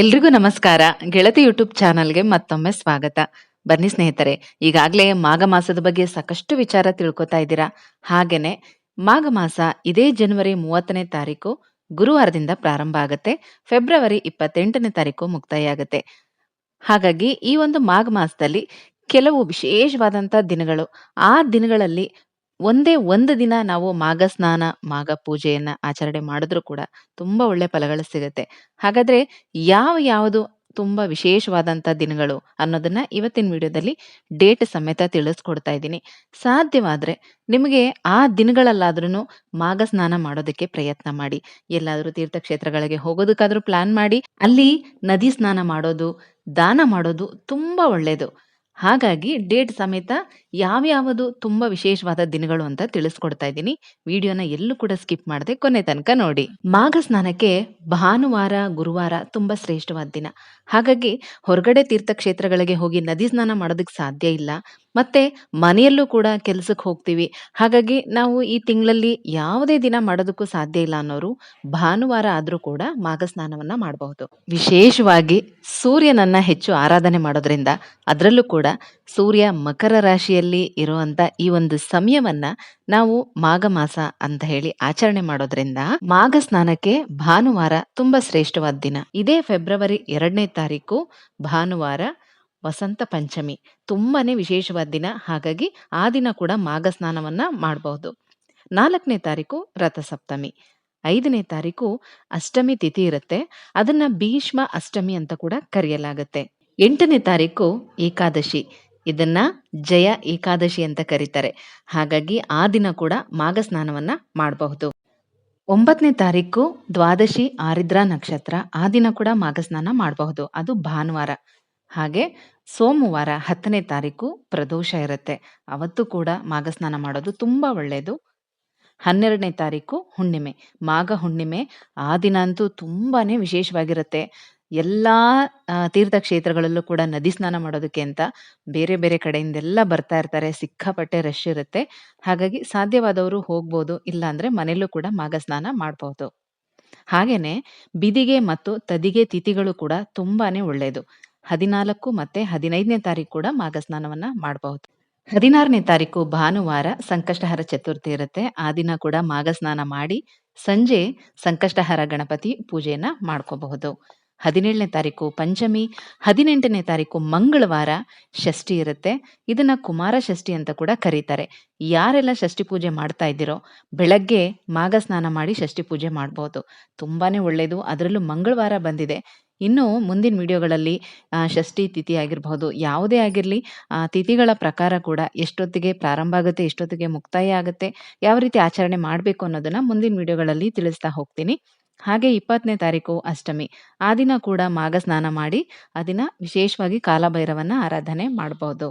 ಎಲ್ರಿಗೂ ನಮಸ್ಕಾರ. ಗೆಳತಿ ಯೂಟ್ಯೂಬ್ ಚಾನಲ್ಗೆ ಮತ್ತೊಮ್ಮೆ ಸ್ವಾಗತ. ಬನ್ನಿ ಸ್ನೇಹಿತರೆ, ಈಗಾಗಲೇ ಮಾಘ ಮಾಸದ ಬಗ್ಗೆ ಸಾಕಷ್ಟು ವಿಚಾರ ತಿಳ್ಕೊತಾ ಇದ್ದೀರಾ? ಹಾಗೇನೆ, ಮಾಘ ಮಾಸ ಇದೇ ಜನವರಿ ಮೂವತ್ತನೇ ತಾರೀಕು ಗುರುವಾರದಿಂದ ಪ್ರಾರಂಭ ಆಗುತ್ತೆ. ಫೆಬ್ರವರಿ ಇಪ್ಪತ್ತೆಂಟನೇ ತಾರೀಕು ಮುಕ್ತಾಯ ಆಗುತ್ತೆ ಹಾಗಾಗಿ ಈ ಒಂದು ಮಾಘ ಮಾಸದಲ್ಲಿ ಕೆಲವು ವಿಶೇಷವಾದಂಥ ದಿನಗಳು, ಆ ದಿನಗಳಲ್ಲಿ ಒಂದೇ ಒಂದು ದಿನ ನಾವು ಮಾಘ ಸ್ನಾನ ಮಾಘ ಪೂಜೆಯನ್ನ ಆಚರಣೆ ಮಾಡಿದ್ರು ಕೂಡ ತುಂಬಾ ಒಳ್ಳೆ ಫಲಗಳು ಸಿಗುತ್ತೆ. ಹಾಗಾದ್ರೆ ಯಾವ ಯಾವುದು ತುಂಬಾ ವಿಶೇಷವಾದಂತ ದಿನಗಳು ಅನ್ನೋದನ್ನ ಇವತ್ತಿನ ವಿಡಿಯೋದಲ್ಲಿ ಡೇಟ್ ಸಮೇತ ತಿಳಿಸ್ಕೊಡ್ತಾ ಇದ್ದೀನಿ. ಸಾಧ್ಯವಾದ್ರೆ ನಿಮಗೆ ಆ ದಿನಗಳಲ್ಲಾದ್ರೂ ಮಾಘ ಸ್ನಾನ ಮಾಡೋದಕ್ಕೆ ಪ್ರಯತ್ನ ಮಾಡಿ. ಎಲ್ಲಾದ್ರೂ ತೀರ್ಥಕ್ಷೇತ್ರಗಳಿಗೆ ಹೋಗೋದಕ್ಕಾದ್ರೂ ಪ್ಲಾನ್ ಮಾಡಿ. ಅಲ್ಲಿ ನದಿ ಸ್ನಾನ ಮಾಡೋದು, ದಾನ ಮಾಡೋದು ತುಂಬಾ ಒಳ್ಳೇದು. ಹಾಗಾಗಿ ಡೇಟ್ ಸಮೇತ ಯಾವ್ಯಾವುದು ತುಂಬಾ ವಿಶೇಷವಾದ ದಿನಗಳು ಅಂತ ತಿಳಿಸ್ಕೊಡ್ತಾ ಇದ್ದೀನಿ. ವಿಡಿಯೋನ ಎಲ್ಲೂ ಕೂಡ ಸ್ಕಿಪ್ ಮಾಡದೆ ಕೊನೆ ತನಕ ನೋಡಿ. ಮಾಘ ಸ್ನಾನಕ್ಕೆ ಭಾನುವಾರ, ಗುರುವಾರ ತುಂಬಾ ಶ್ರೇಷ್ಠವಾದ ದಿನ. ಹಾಗಾಗಿ ಹೊರಗಡೆ ತೀರ್ಥಕ್ಷೇತ್ರಗಳಿಗೆ ಹೋಗಿ ನದಿ ಸ್ನಾನ ಮಾಡೋದಕ್ಕೆ ಸಾಧ್ಯ ಇಲ್ಲ. ಮತ್ತೆ ಮನೆಯಲ್ಲೂ ಕೂಡ ಕೆಲಸಕ್ಕೆ ಹೋಗ್ತೀವಿ. ಹಾಗಾಗಿ ನಾವು ಈ ತಿಂಗಳಲ್ಲಿ ಯಾವುದೇ ದಿನ ಮಾಡೋದಕ್ಕೂ ಸಾಧ್ಯ ಇಲ್ಲ ಅನ್ನೋರು ಭಾನುವಾರ ಆದರೂ ಕೂಡ ಮಾಘ ಸ್ನಾನವನ್ನ ಮಾಡಬಹುದು. ವಿಶೇಷವಾಗಿ ಸೂರ್ಯನನ್ನ ಹೆಚ್ಚು ಆರಾಧನೆ ಮಾಡೋದ್ರಿಂದ ಅದರಲ್ಲೂ ಕೂಡ ಸೂರ್ಯ ಮಕರ ರಾಶಿಯಲ್ಲಿ ಇರುವಂತ ಈ ಒಂದು ಸಮಯವನ್ನ ನಾವು ಮಾಘ ಮಾಸ ಅಂತ ಹೇಳಿ ಆಚರಣೆ ಮಾಡೋದ್ರಿಂದ ಮಾಘ ಸ್ನಾನಕ್ಕೆ ಭಾನುವಾರ ತುಂಬಾ ಶ್ರೇಷ್ಠವಾದ ದಿನ. ಇದೇ ಫೆಬ್ರವರಿ ಎರಡನೇ ತಾರೀಕು ಭಾನುವಾರ ವಸಂತ ಪಂಚಮಿ ತುಂಬಾನೇ ವಿಶೇಷವಾದ ದಿನ. ಹಾಗಾಗಿ ಆ ದಿನ ಕೂಡ ಮಾಘ ಸ್ನಾನವನ್ನ ಮಾಡಬಹುದು. ನಾಲ್ಕನೇ ತಾರೀಕು ರಥಸಪ್ತಮಿ ಐದನೇ ತಾರೀಕು ಅಷ್ಟಮಿ ತಿಥಿ ಇರುತ್ತೆ. ಅದನ್ನ ಭೀಷ್ಮ ಅಷ್ಟಮಿ ಅಂತ ಕೂಡ ಕರೆಯಲಾಗುತ್ತೆ. ಎಂಟನೇ ತಾರೀಕು ಏಕಾದಶಿ. ಇದನ್ನ ಜಯ ಏಕಾದಶಿ ಅಂತ ಕರೀತಾರೆ. ಹಾಗಾಗಿ ಆ ದಿನ ಕೂಡ ಮಾಘ ಸ್ನಾನವನ್ನ ಮಾಡಬಹುದು. ಒಂಬತ್ತನೇ ತಾರೀಕು ದ್ವಾದಶಿ ಆರಿದ್ರ ನಕ್ಷತ್ರ. ಆ ದಿನ ಕೂಡ ಮಾಘ ಸ್ನಾನ ಮಾಡಬಹುದು. ಅದು ಭಾನುವಾರ. ಹಾಗೆ ಸೋಮವಾರ ಹತ್ತನೇ ತಾರೀಕು ಪ್ರದೋಷ ಇರುತ್ತೆ. ಅವತ್ತು ಕೂಡ ಮಾಘ ಸ್ನಾನ ಮಾಡೋದು ತುಂಬಾ ಒಳ್ಳೆಯದು ಹನ್ನೆರಡನೇ ತಾರೀಕು ಹುಣ್ಣಿಮೆ. ಮಾಘ ಹುಣ್ಣಿಮೆ ಆ ದಿನ ಅಂತೂ ತುಂಬಾನೇ ವಿಶೇಷವಾಗಿರುತ್ತೆ. ಎಲ್ಲಾ ತೀರ್ಥಕ್ಷೇತ್ರಗಳಲ್ಲೂ ಕೂಡ ನದಿ ಸ್ನಾನ ಮಾಡೋದಕ್ಕೆ ಅಂತ ಬೇರೆ ಬೇರೆ ಕಡೆಯಿಂದೆಲ್ಲ ಬರ್ತಾ ಇರ್ತಾರೆ. ಸಿಕ್ಕಾಪಟ್ಟೆ ರಶ್ ಇರುತ್ತೆ. ಹಾಗಾಗಿ ಸಾಧ್ಯವಾದವರು ಹೋಗ್ಬೋದು ಇಲ್ಲ ಅಂದ್ರೆ ಮನೆಯಲ್ಲೂ ಕೂಡ ಮಾಘ ಸ್ನಾನ ಮಾಡಬಹುದು ಹಾಗೇನೆ, ಬಿದಿಗೆ ಮತ್ತು ತದಿಗೆ ತಿಥಿಗಳು ಕೂಡ ತುಂಬಾನೇ ಒಳ್ಳೆಯದು ಹದಿನಾಲ್ಕು ಮತ್ತೆ ಹದಿನೈದನೇ ತಾರೀಕು ಕೂಡ ಮಾಘ ಸ್ನಾನವನ್ನ ಮಾಡಬಹುದು. ಹದಿನಾರನೇ ತಾರೀಕು ಭಾನುವಾರ ಸಂಕಷ್ಟಹರ ಚತುರ್ಥಿ ಇರುತ್ತೆ. ಆ ದಿನ ಕೂಡ ಮಾಘ ಸ್ನಾನ ಮಾಡಿ ಸಂಜೆ ಸಂಕಷ್ಟಹರ ಗಣಪತಿ ಪೂಜೆಯನ್ನ ಮಾಡ್ಕೋಬಹುದು. ಹದಿನೇಳನೇ ತಾರೀಕು ಪಂಚಮಿ, ಹದಿನೆಂಟನೇ ತಾರೀಕು ಮಂಗಳವಾರ ಷಷ್ಠಿ ಇರುತ್ತೆ. ಇದನ್ನ ಕುಮಾರ ಷಷ್ಠಿ ಅಂತ ಕೂಡ ಕರೀತಾರೆ. ಯಾರೆಲ್ಲ ಷಷ್ಠಿ ಪೂಜೆ ಮಾಡ್ತಾ ಇದ್ದೀರೋ ಬೆಳಗ್ಗೆ ಮಾಘ ಸ್ನಾನ ಮಾಡಿ ಷಷ್ಠಿ ಪೂಜೆ ಮಾಡಬಹುದು. ತುಂಬಾನೇ ಒಳ್ಳೆಯದು ಅದರಲ್ಲೂ ಮಂಗಳವಾರ ಬಂದಿದೆ. ಇನ್ನು ಮುಂದಿನ ವಿಡಿಯೋಗಳಲ್ಲಿ ಷಷ್ಠಿ ತಿಥಿ ಆಗಿರಬಹುದು, ಯಾವುದೇ ಆಗಿರಲಿ ತಿಥಿಗಳ ಪ್ರಕಾರ ಕೂಡ ಎಷ್ಟೊತ್ತಿಗೆ ಪ್ರಾರಂಭ ಆಗುತ್ತೆ, ಎಷ್ಟೊತ್ತಿಗೆ ಮುಕ್ತಾಯ ಆಗುತ್ತೆ, ಯಾವ ರೀತಿ ಆಚರಣೆ ಮಾಡಬೇಕು ಅನ್ನೋದನ್ನ ಮುಂದಿನ ವಿಡಿಯೋಗಳಲ್ಲಿ ತಿಳಿಸ್ತಾ ಹೋಗ್ತೀನಿ. ಹಾಗೆ ಇಪ್ಪತ್ತನೇ ತಾರೀಕು ಅಷ್ಟಮಿ, ಆ ದಿನ ಕೂಡ ಮಾಘ ಸ್ನಾನ ಮಾಡಿ, ಆ ದಿನ ವಿಶೇಷವಾಗಿ ಕಾಲಭೈರವನ್ನ ಆರಾಧನೆ ಮಾಡಬಹುದು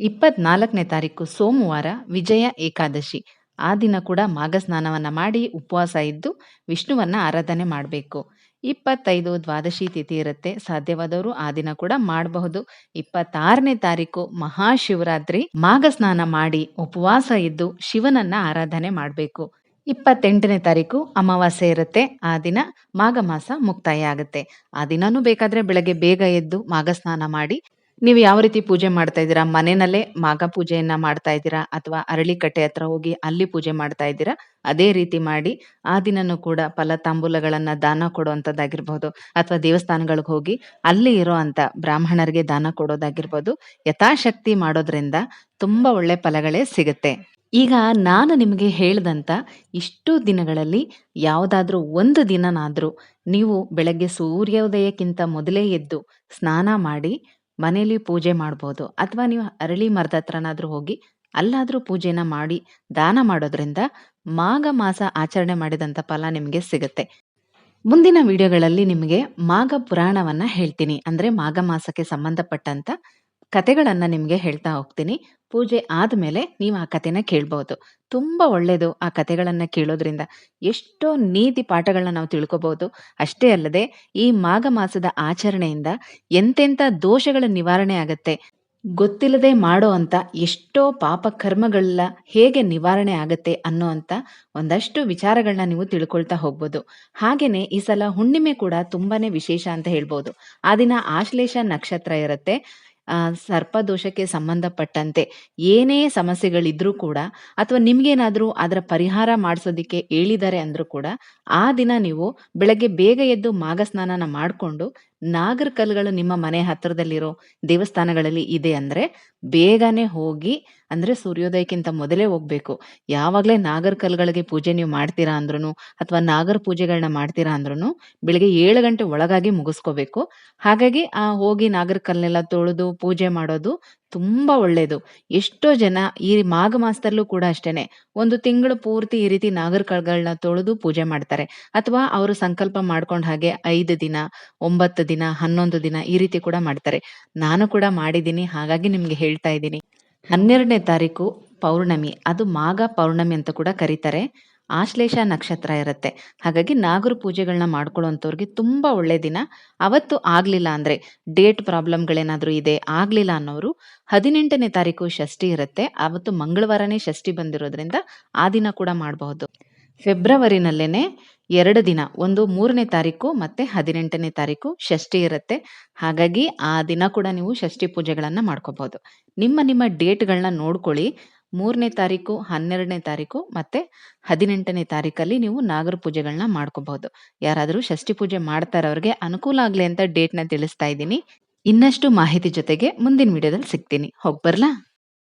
ಇಪ್ಪತ್ನಾಲ್ಕನೇ ತಾರೀಕು ಸೋಮವಾರ ವಿಜಯ ಏಕಾದಶಿ ಆ ದಿನ ಕೂಡ ಮಾಘ ಸ್ನಾನವನ್ನ ಮಾಡಿ ಉಪವಾಸ ಇದ್ದು ವಿಷ್ಣುವನ್ನ ಆರಾಧನೆ ಮಾಡಬೇಕು. ಇಪ್ಪತ್ತೈದು ದ್ವಾದಶಿ ತಿಥಿ ಇರುತ್ತೆ. ಸಾಧ್ಯವಾದವರು ಆ ದಿನ ಕೂಡ ಮಾಡಬಹುದು. ಇಪ್ಪತ್ತಾರನೇ ತಾರೀಕು ಮಹಾಶಿವರಾತ್ರಿ. ಮಾಘ ಸ್ನಾನ ಮಾಡಿ ಉಪವಾಸ ಇದ್ದು ಶಿವನನ್ನ ಆರಾಧನೆ ಮಾಡಬೇಕು. ಇಪ್ಪತ್ತೆಂಟನೇ ತಾರೀಕು ಅಮಾವಾಸ್ಯೆ ಇರುತ್ತೆ. ಆ ದಿನ ಮಾಘ ಮಾಸ ಮುಕ್ತಾಯ ಆಗುತ್ತೆ. ಆ ದಿನನೂ ಬೇಕಾದ್ರೆ ಬೆಳಗ್ಗೆ ಬೇಗ ಎದ್ದು ಮಾಘ ಸ್ನಾನ ಮಾಡಿ ನೀವು ಯಾವ ರೀತಿ ಪೂಜೆ ಮಾಡ್ತಾ ಇದ್ದೀರಾ? ಮನೆಯಲ್ಲೇ ಮಾಗ ಪೂಜೆಯನ್ನ ಮಾಡ್ತಾ ಇದ್ದೀರಾ? ಅಥವಾ ಅರಳಿಕಟ್ಟೆ ಹತ್ರ ಹೋಗಿ ಅಲ್ಲಿ ಪೂಜೆ ಮಾಡ್ತಾ ಇದ್ದೀರಾ? ಅದೇ ರೀತಿ ಮಾಡಿ ಆ ದಿನನೂ ಕೂಡ ಫಲ ತಾಂಬೂಲಗಳನ್ನ ದಾನ ಕೊಡುವಂಥದ್ದಾಗಿರ್ಬಹುದು ಅಥವಾ ದೇವಸ್ಥಾನಗಳಿಗೆ ಹೋಗಿ ಅಲ್ಲಿ ಇರೋ ಅಂತ ಬ್ರಾಹ್ಮಣರಿಗೆ ದಾನ ಕೊಡೋದಾಗಿರ್ಬೋದು ಯಥಾಶಕ್ತಿ ಮಾಡೋದ್ರಿಂದ ತುಂಬಾ ಒಳ್ಳೆ ಫಲಗಳೇ ಸಿಗುತ್ತೆ. ಈಗ ನಾನು ನಿಮಗೆ ಹೇಳ್ದಂತ ಇಷ್ಟು ದಿನಗಳಲ್ಲಿ ಯಾವುದಾದ್ರೂ ಒಂದು ದಿನನಾದ್ರೂ ನೀವು ಬೆಳಗ್ಗೆ ಸೂರ್ಯೋದಯಕ್ಕಿಂತ ಮೊದಲೇ ಎದ್ದು ಸ್ನಾನ ಮಾಡಿ ಮನೇಲಿ ಪೂಜೆ ಮಾಡ್ಬೋದು. ಅಥವಾ ನೀವು ಅರಳಿ ಮರದ ಹತ್ರನಾದ್ರೂ ಹೋಗಿ, ಅಲ್ಲಾದ್ರೂ ಪೂಜೆನ ಮಾಡಿ, ದಾನ ಮಾಡೋದ್ರಿಂದ ಮಾಘ ಮಾಸ ಆಚರಣೆ ಮಾಡಿದಂಥ ಫಲ ನಿಮಗೆ ಸಿಗುತ್ತೆ. ಮುಂದಿನ ವಿಡಿಯೋಗಳಲ್ಲಿ ನಿಮಗೆ ಮಾಘ ಪುರಾಣವನ್ನ ಹೇಳ್ತೀನಿ. ಅಂದ್ರೆ ಮಾಘ ಮಾಸಕ್ಕೆ ಸಂಬಂಧಪಟ್ಟಂತ ಕತೆಗಳನ್ನ ನಿಮಗೆ ಹೇಳ್ತಾ ಹೋಗ್ತೀನಿ. ಪೂಜೆ ಆದ್ಮೇಲೆ ನೀವು ಆ ಕಥೆನ ಕೇಳ್ಬೋದು. ತುಂಬಾ ಒಳ್ಳೇದು ಆ ಕಥೆಗಳನ್ನ ಕೇಳೋದ್ರಿಂದ. ಎಷ್ಟೋ ನೀತಿ ಪಾಠಗಳನ್ನ ನಾವು ತಿಳ್ಕೊಬಹುದು ಅಷ್ಟೇ ಅಲ್ಲದೆ ಈ ಮಾಘ ಮಾಸದ ಆಚರಣೆಯಿಂದ ಎಂತೆಂಥ ದೋಷಗಳ ನಿವಾರಣೆ ಆಗತ್ತೆ, ಗೊತ್ತಿಲ್ಲದೆ ಮಾಡೋ ಅಂತ ಎಷ್ಟೋ ಪಾಪ ಕರ್ಮಗಳೆಲ್ಲ ಹೇಗೆ ನಿವಾರಣೆ ಆಗುತ್ತೆ ಅನ್ನೋ ಅಂತ ಒಂದಷ್ಟು ವಿಚಾರಗಳನ್ನ ನೀವು ತಿಳ್ಕೊಳ್ತಾ ಹೋಗ್ಬೋದು. ಹಾಗೇನೆ ಈ ಸಲ ಹುಣ್ಣಿಮೆ ಕೂಡ ತುಂಬಾನೇ ವಿಶೇಷ ಅಂತ ಹೇಳ್ಬೋದು. ಆ ದಿನ ಆಶ್ಲೇಷ ನಕ್ಷತ್ರ ಇರುತ್ತೆ. ಸರ್ಪದೋಷಕ್ಕೆ ಸಂಬಂಧಪಟ್ಟಂತೆ ಏನೇ ಸಮಸ್ಯೆಗಳಿದ್ರೂ ಕೂಡ ಅಥವಾ ನಿಮ್ಗೇನಾದ್ರೂ ಅದರ ಪರಿಹಾರ ಮಾಡಿಸೋದಿಕ್ಕೆ ಹೇಳಿದ್ದಾರೆ ಅಂದ್ರೂ ಕೂಡ ಆ ದಿನ ನೀವು ಬೆಳಗ್ಗೆ ಬೇಗ ಎದ್ದು ಮಾಘ ಸ್ನಾನನ ಮಾಡ್ಕೊಂಡು ನಾಗರ ಕಲ್ಲುಗಳು ನಿಮ್ಮ ಮನೆ ಹತ್ತಿರದಲ್ಲಿರೋ ದೇವಸ್ಥಾನಗಳಲ್ಲಿ ಇದೆ ಅಂದ್ರೆ ಬೇಗನೆ ಹೋಗಿ ಅಂದ್ರೆ ಸೂರ್ಯೋದಯಕ್ಕಿಂತ ಮೊದಲೇ ಹೋಗ್ಬೇಕು. ಯಾವಾಗ್ಲೇ ನಾಗರ ಕಲ್ಲುಗಳಿಗೆ ಪೂಜೆ ನೀವು ಮಾಡ್ತೀರಾ ಅಂದ್ರೂ ಅಥವಾ ನಾಗರ ಪೂಜೆಗಳನ್ನ ಮಾಡ್ತೀರಾ ಅಂದ್ರೂ ಬೆಳಿಗ್ಗೆ ಏಳು ಗಂಟೆ ಒಳಗಾಗಿ ಮುಗಿಸ್ಕೋಬೇಕು. ಹಾಗಾಗಿ ಆ ಹೋಗಿ ನಾಗರ ಕಲ್ಲನ್ನೆಲ್ಲ ತೊಳೆದು ಪೂಜೆ ಮಾಡೋದು ತುಂಬಾ ಒಳ್ಳೇದು. ಎಷ್ಟೋ ಜನ ಈ ಮಾಘ ಮಾಸದಲ್ಲೂ ಕೂಡ ಅಷ್ಟೇನೆ, ಒಂದು ತಿಂಗಳು ಪೂರ್ತಿ ಈ ರೀತಿ ನಾಗರ ಕಳ್ಗಳನ್ನ ತೊಳೆದು ಪೂಜೆ ಮಾಡ್ತಾರೆ. ಅಥವಾ ಅವರು ಸಂಕಲ್ಪ ಮಾಡ್ಕೊಂಡ ಹಾಗೆ ಐದು ದಿನ, ಒಂಬತ್ತು ದಿನ, ಹನ್ನೊಂದು ದಿನ ಈ ರೀತಿ ಕೂಡ ಮಾಡ್ತಾರೆ. ನಾನು ಕೂಡ ಮಾಡಿದ್ದೀನಿ, ಹಾಗಾಗಿ ನಿಮ್ಗೆ ಹೇಳ್ತಾ ಇದ್ದೀನಿ. ಹನ್ನೆರಡನೇ ತಾರೀಕು ಪೌರ್ಣಮಿ. ಅದು ಮಾಘ ಪೌರ್ಣಮಿ ಅಂತ ಕೂಡ ಕರೀತಾರೆ. ಆಶ್ಲೇಷ ನಕ್ಷತ್ರ ಇರುತ್ತೆ. ಹಾಗಾಗಿ ನಾಗರ ಪೂಜೆಗಳನ್ನ ಮಾಡ್ಕೊಳ್ಳೋಂಥವ್ರಿಗೆ ತುಂಬಾ ಒಳ್ಳೆ ದಿನ. ಅವತ್ತು ಆಗಲಿಲ್ಲ ಅಂದ್ರೆ ಡೇಟ್ ಪ್ರಾಬ್ಲಮ್ಗಳೇನಾದರೂ ಇದೆ, ಆಗಲಿಲ್ಲ ಅನ್ನೋರು ಹದಿನೆಂಟನೇ ತಾರೀಕು ಷಷ್ಠಿ ಇರುತ್ತೆ. ಅವತ್ತು ಮಂಗಳವಾರನೇ ಷಷ್ಠಿ ಬಂದಿರೋದ್ರಿಂದ ಆ ದಿನ ಕೂಡ ಮಾಡಬಹುದು. ಫೆಬ್ರವರಿನಲ್ಲೇನೆ ಎರಡು ದಿನ, ಒಂದು ಮೂರನೇ ತಾರೀಕು ಮತ್ತೆ ಹದಿನೆಂಟನೇ ತಾರೀಕು ಷಷ್ಠಿ ಇರುತ್ತೆ. ಹಾಗಾಗಿ ಆ ದಿನ ಕೂಡ ನೀವು ಷಷ್ಠಿ ಪೂಜೆಗಳನ್ನು ಮಾಡ್ಕೋಬಹುದು. ನಿಮ್ಮ ನಿಮ್ಮ ಡೇಟ್ಗಳನ್ನ ನೋಡ್ಕೊಳ್ಳಿ. ಮೂರನೇ ತಾರೀಕು, ಹನ್ನೆರಡನೇ ತಾರೀಕು ಮತ್ತೆ ಹದಿನೆಂಟನೇ ತಾರೀಕಲ್ಲಿ ನೀವು ನಾಗರ ಪೂಜೆಗಳನ್ನ ಮಾಡ್ಕೋಬಹುದು. ಯಾರಾದರೂ ಷಷ್ಠಿ ಪೂಜೆ ಮಾಡ್ತಾರವ್ರಿಗೆ ಅನುಕೂಲ ಆಗಲಿ ಅಂತ ಡೇಟ್ನ ತಿಳಿಸ್ತಾ ಇದ್ದೀನಿ. ಇನ್ನಷ್ಟು ಮಾಹಿತಿ ಜೊತೆಗೆ ಮುಂದಿನ ವಿಡಿಯೋದಲ್ಲಿ ಸಿಗ್ತೀನಿ. ಹೋಗ್ಬರ್ಲಾ